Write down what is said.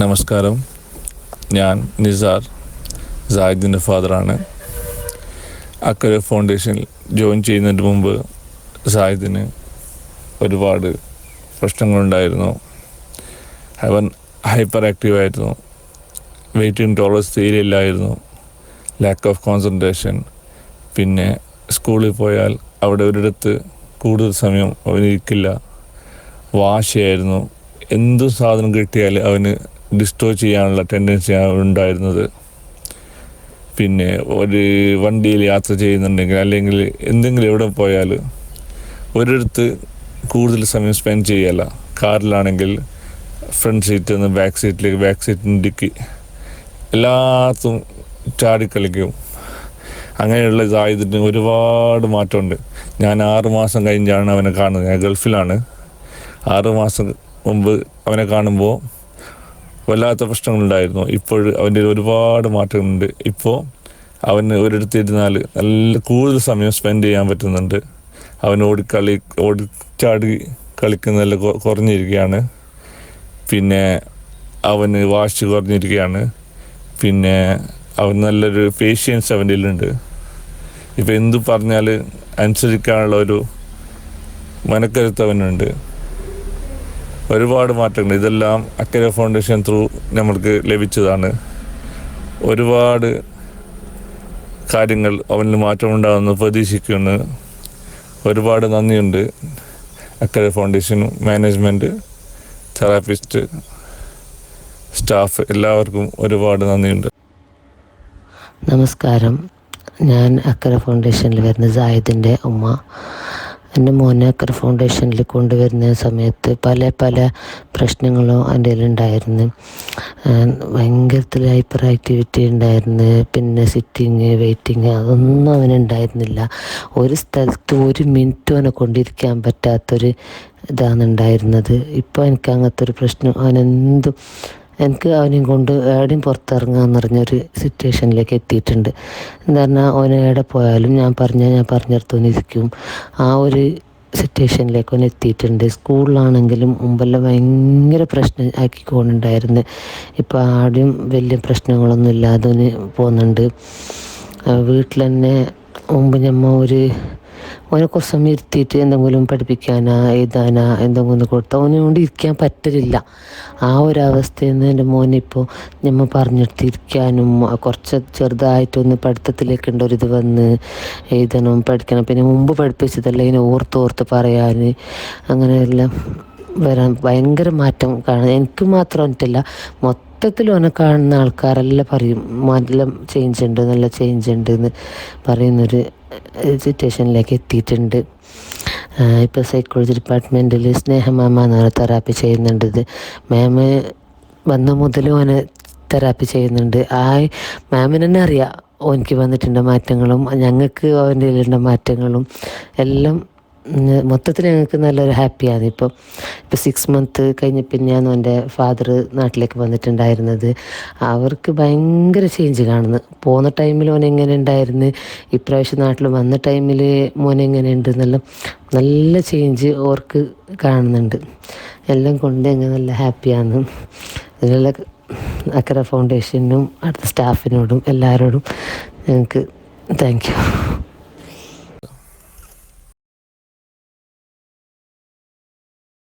നമസ്കാരം. ഞാൻ നിസാർ സാഹിദിന്റെ ഫാദറാണ്. അക്കര ഫൗണ്ടേഷനിൽ ജോയിൻ ചെയ്യുന്നതിന് മുമ്പ് സായിദിന് ഒരുപാട് പ്രശ്നങ്ങളുണ്ടായിരുന്നു. അവൻ ഹൈപ്പർ ആക്റ്റീവ് ആയിരുന്നു വെയിറ്റിംഗ് ടോളറൻസ് തീരെയില്ലായിരുന്നു. ലാക്ക് ഓഫ് കോൺസെൻട്രേഷൻ പിന്നെ സ്കൂളിൽ പോയാൽ അവിടെ ഒരിടത്ത് കൂടുതൽ സമയം അവനിരിക്കില്ല. വാശിയായിരുന്നു. എന്ത് സാധനം കിട്ടിയാൽ അവന് ഡിസ്ട്രോയ് ചെയ്യാനുള്ള ടെൻഡൻസി ഉണ്ടായിരുന്നത്. പിന്നെ ഒരു വണ്ടിയിൽ യാത്ര ചെയ്യുന്നുണ്ടെങ്കിൽ അല്ലെങ്കിൽ എന്തെങ്കിലും എവിടെ പോയാൽ ഒരിടത്ത് കൂടുതൽ സമയം സ്പെൻഡ് ചെയ്യല കാറിലാണെങ്കിൽ ഫ്രണ്ട് സീറ്റിൽ നിന്ന് ബാക്ക് സീറ്റിലേക്ക് ബാക്ക് സീറ്റിന് ഡിക്കി എല്ലാത്തും ചാടിക്കളിക്കും അങ്ങനെയുള്ള ഇതായതിന് ഒരുപാട് മാറ്റമുണ്ട്. ഞാൻ ആറ് മാസം കഴിഞ്ഞാണ് അവനെ കാണുന്നത്. ഞാൻ ഗൾഫിലാണ്. ആറ് മാസം മുമ്പ് അവനെ കാണുമ്പോൾ വല്ലാത്ത പ്രശ്നങ്ങളുണ്ടായിരുന്നു. ഇപ്പോൾ അവന്റെ ഒരുപാട് മാറ്റങ്ങളുണ്ട്. ഇപ്പോൾ അവന് ഒരിടത്തിരുന്നാൽ നല്ല കൂടുതൽ സമയം സ്പെൻഡ് ചെയ്യാൻ പറ്റുന്നുണ്ട്. അവൻ ഓടിക്കളി ഓടിച്ചാടി കളിക്കുന്നതെല്ലാം കുറഞ്ഞിരിക്കുകയാണ്. പിന്നെ അവന് വാശി കുറഞ്ഞിരിക്കുകയാണ്. പിന്നെ അവൻ നല്ലൊരു പേഷ്യൻസ് അവന്റെ ഉണ്ട് ഇപ്പം എന്തു പറഞ്ഞാൽ അനുസരിക്കാനുള്ള ഒരു മനക്കരുത്ത് അവനുണ്ട്. ഒരുപാട് മാറ്റങ്ങൾ. ഇതെല്ലാം അക്കര ഫൗണ്ടേഷൻ ത്രൂ നമ്മൾക്ക് ലഭിച്ചതാണ്. ഒരുപാട് കാര്യങ്ങൾ അവനിൽ മാറ്റമുണ്ടാകുമെന്ന് പ്രതീക്ഷിക്കുന്നു. ഒരുപാട് നന്ദിയുണ്ട്. അക്കര ഫൗണ്ടേഷനും മാനേജ്മെന്റ് തെറാപ്പിസ്റ്റ് സ്റ്റാഫ് എല്ലാവർക്കും ഒരുപാട് നന്ദിയുണ്ട്. നമസ്കാരം. ഞാൻ അക്കര ഫൗണ്ടേഷനിൽ വരുന്ന സായദിന്റെ ഉമ്മ. എന്റെ മോനെ അക്കർ ഫൗണ്ടേഷനിൽ കൊണ്ടുവരുന്ന സമയത്ത് പല പല പ്രശ്നങ്ങളും എന്റെ ഉണ്ടായിരുന്നു. ഭയങ്കരത്തിൽ ഹൈപ്പർ ആക്ടിവിറ്റി ഉണ്ടായിരുന്നു. പിന്നെ സിറ്റിങ് വെയിറ്റിങ് അതൊന്നും അവനുണ്ടായിരുന്നില്ല ഒരു സ്ഥലത്ത് ഒരു മിനിറ്റ് അവനെ കൊണ്ടിരിക്കാൻ പറ്റാത്തൊരു ഇതാണ് ഉണ്ടായിരുന്നത്. ഇപ്പോൾ എനിക്ക് അങ്ങനത്തെ ഒരു പ്രശ്നം അവനെന്തും എനിക്ക് അവനെയും കൊണ്ട് എവിടെയും പുറത്തിറങ്ങാന്ന് പറഞ്ഞൊരു സിറ്റുവേഷനിലേക്ക് എത്തിയിട്ടുണ്ട്. എന്ന് പറഞ്ഞാൽ അവൻ എവിടെ പോയാലും ഞാൻ പറഞ്ഞാൽ ഞാൻ പറഞ്ഞിടത്തോന്ന് ഇരിക്കും. ആ ഒരു സിറ്റുവേഷനിലേക്ക് അവൻ എത്തിയിട്ടുണ്ട്. സ്കൂളിലാണെങ്കിലും മുമ്പെല്ലാം ഭയങ്കര പ്രശ്നം ആക്കിക്കൊണ്ടുണ്ടായിരുന്നു ഇപ്പോൾ ആദ്യം വലിയ പ്രശ്നങ്ങളൊന്നും ഇല്ലാതെ പോകുന്നുണ്ട്. വീട്ടിൽ തന്നെ മുമ്പ് ഞമ്മ ഒരു ഓനെ കുറച്ച് സമയം ഇരുത്തിയിട്ട് എന്തെങ്കിലും പഠിപ്പിക്കാനാ എഴുതാനാ എന്തെങ്കിലും ഒന്ന് കൊടുത്താൽ ഓനെ കൊണ്ട് ഇരിക്കാൻ പറ്റലില്ല. ആ ഒരു അവസ്ഥയിൽ നിന്ന് എന്റെ മോനിപ്പോൾ ഞമ്മ പറഞ്ഞെടുത്തിരിക്കാനും കുറച്ച് ചെറുതായിട്ടൊന്ന് പഠിത്തത്തിലേക്കുണ്ട് ഒരിത് വന്ന് എഴുതണം പഠിക്കണം. പിന്നെ മുമ്പ് പഠിപ്പിച്ചതല്ല ഇതിനെ ഓർത്ത് ഓർത്ത് പറയാൻ അങ്ങനെയെല്ലാം വരാൻ ഭയങ്കര മാറ്റം കാണാൻ. എനിക്ക് മാത്രം വന്നിട്ടില്ല മൊത്തത്തിൽ ഓനെ കാണുന്ന ആൾക്കാരെല്ലാം പറയും നല്ല ചേഞ്ച് ഉണ്ട് നല്ല ചേഞ്ച് ഉണ്ട് എന്ന് പറയുന്നൊരു സിറ്റുവേഷനിലേക്ക് എത്തിയിട്ടുണ്ട്. ഇപ്പോൾ സൈക്കോളജി ഡിപ്പാർട്ട്മെന്റിൽ സ്നേഹമാമ എന്ന് പറഞ്ഞ തെറാപ്പി ചെയ്യുന്നുണ്ട് ഇത്. മാം വന്ന മുതൽ ഓനെ തെറാപ്പി ചെയ്യുന്നുണ്ട്. ആ മാമിന് തന്നെ അറിയാം ഓനിക്ക് വന്നിട്ടുണ്ട് മാറ്റങ്ങളും ഞങ്ങൾക്ക് അവന്റെ മാറ്റങ്ങളും എല്ലാം മൊത്തത്തിൽ ഞങ്ങൾക്ക് നല്ലൊരു ഹാപ്പിയാണ്. ഇപ്പോൾ ഇപ്പോൾ സിക്സ് മന്ത് കഴിഞ്ഞ പിന്നെയാണ് എന്റെ ഫാദർ നാട്ടിലേക്ക് വന്നിട്ടുണ്ടായിരുന്നത്. അവർക്ക് ഭയങ്കര ചേഞ്ച് കാണുന്നു. പോകുന്ന ടൈമിൽ ഓൻ എങ്ങനെ ഉണ്ടായിരുന്നു ഇപ്രാവശ്യം നാട്ടിൽ വന്ന ടൈമിൽ മോൻ എങ്ങനെ ഉണ്ട് എന്നെല്ലാം നല്ല ചേഞ്ച് ഓർക്ക് കാണുന്നുണ്ട്. എല്ലാം കൊണ്ട് ഞങ്ങൾ നല്ല ഹാപ്പിയാണ്. അതിനുള്ള അക്കര ഫൗണ്ടേഷനും അടുത്ത സ്റ്റാഫിനോടും എല്ലാവരോടും ഞങ്ങൾക്ക് താങ്ക് യു